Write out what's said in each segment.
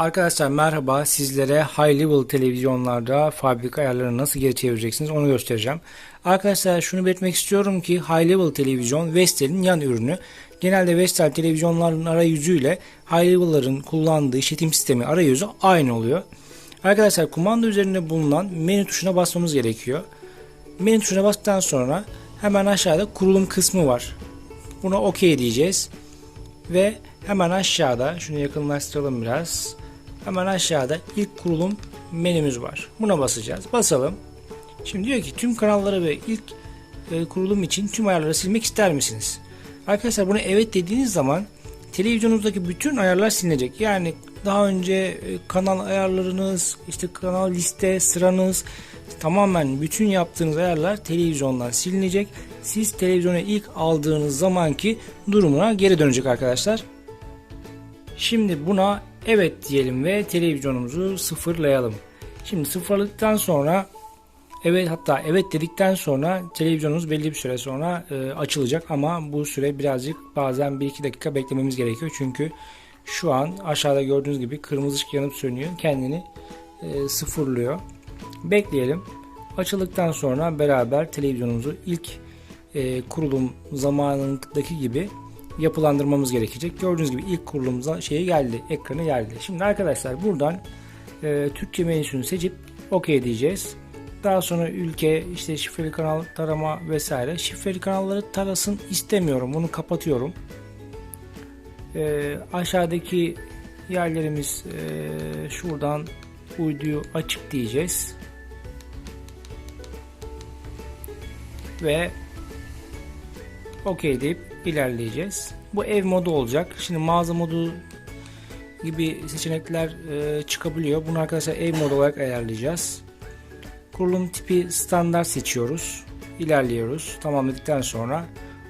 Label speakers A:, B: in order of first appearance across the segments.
A: Arkadaşlar merhaba sizlere high level televizyonlarda fabrika ayarlarını nasıl geri çevireceksiniz onu göstereceğim. Arkadaşlar şunu belirtmek istiyorum ki high level televizyon Vestel'in yan ürünü. Genelde Vestel televizyonların arayüzüyle high level'ların kullandığı işletim sistemi arayüzü aynı oluyor. Arkadaşlar kumanda üzerinde bulunan menü tuşuna basmamız gerekiyor. Menü tuşuna bastıktan sonra hemen aşağıda kurulum kısmı var. Buna OK diyeceğiz. Ve hemen aşağıda şunu yakınlaştıralım biraz. Hemen aşağıda ilk kurulum menümüz var. Buna basacağız. Basalım. Şimdi diyor ki tüm kanalları ve ilk e, kurulum için tüm ayarları silmek ister misiniz? Arkadaşlar buna evet dediğiniz zaman televizyonunuzdaki bütün ayarlar silinecek. Yani daha önce e, kanal ayarlarınız, işte kanal liste, sıranız tamamen bütün yaptığınız ayarlar televizyondan silinecek. Siz televizyonu ilk aldığınız zamanki durumuna geri dönecek arkadaşlar. Şimdi buna evet diyelim ve televizyonumuzu sıfırlayalım. Şimdi sıfırladıktan sonra evet hatta evet dedikten sonra televizyonumuz belli bir süre sonra e, açılacak ama bu süre birazcık bazen 1-2 dakika beklememiz gerekiyor. Çünkü şu an aşağıda gördüğünüz gibi kırmızı ışık yanıp sönüyor. Kendini e, sıfırlıyor. Bekleyelim. Açıldıktan sonra beraber televizyonumuzu ilk e, kurulum zamanındaki gibi yapılandırmamız gerekecek. Gördüğünüz gibi ilk kurulumuza şeyi geldi, ekranı geldi. Şimdi arkadaşlar buradan e, Türkçe menüsünü seçip OK diyeceğiz. Daha sonra ülke, işte şifreli kanal tarama vesaire. Şifreli kanalları tarasın istemiyorum. Bunu kapatıyorum. E, aşağıdaki yerlerimiz e, şuradan uyduyu açık diyeceğiz. Ve OK deyip ilerleyeceğiz. Bu ev modu olacak. Şimdi mağaza modu gibi seçenekler e, çıkabiliyor. Bunu arkadaşlar ev modu olarak ayarlayacağız. Kurulum tipi standart seçiyoruz. İlerliyoruz. Tamamladıktan sonra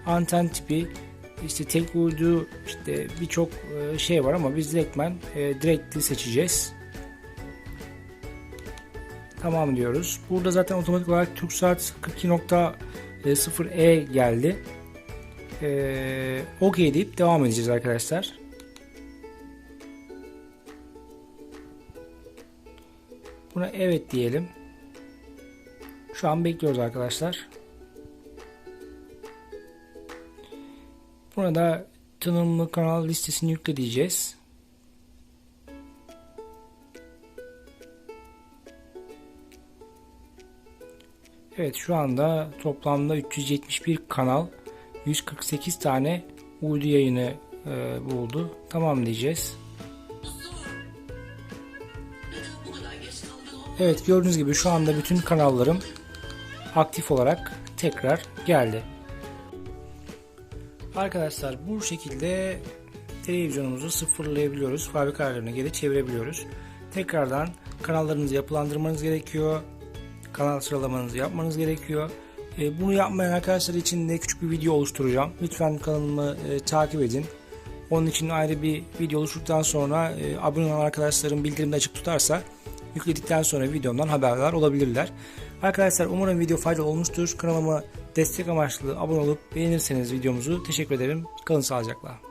A: anten tipi işte tek uydu işte birçok e, şey var ama biz direktmen e, direktli seçeceğiz. Tamam diyoruz. Burada zaten otomatik olarak TürkSat 42.0e geldi. Ee, OK deyip devam edeceğiz arkadaşlar. Buna evet diyelim. Şu an bekliyoruz arkadaşlar. Buna da tanımlı kanal listesini yükle diyeceğiz. Evet şu anda toplamda 371 kanal 148 tane uydu yayını e, buldu. Tamam diyeceğiz. Evet gördüğünüz gibi şu anda bütün kanallarım aktif olarak tekrar geldi. Arkadaşlar bu şekilde televizyonumuzu sıfırlayabiliyoruz. Fabrika ayarlarına geri çevirebiliyoruz. Tekrardan kanallarınızı yapılandırmanız gerekiyor. Kanal sıralamanızı yapmanız gerekiyor. E, bunu yapmayan arkadaşlar için de küçük bir video oluşturacağım. Lütfen kanalımı e, takip edin. Onun için ayrı bir video oluşturduktan sonra e, abone olan arkadaşların bildirimde açık tutarsa yükledikten sonra videomdan haberdar olabilirler. Arkadaşlar umarım video faydalı olmuştur. Kanalıma destek amaçlı abone olup beğenirseniz videomuzu teşekkür ederim. Kalın sağlıcakla.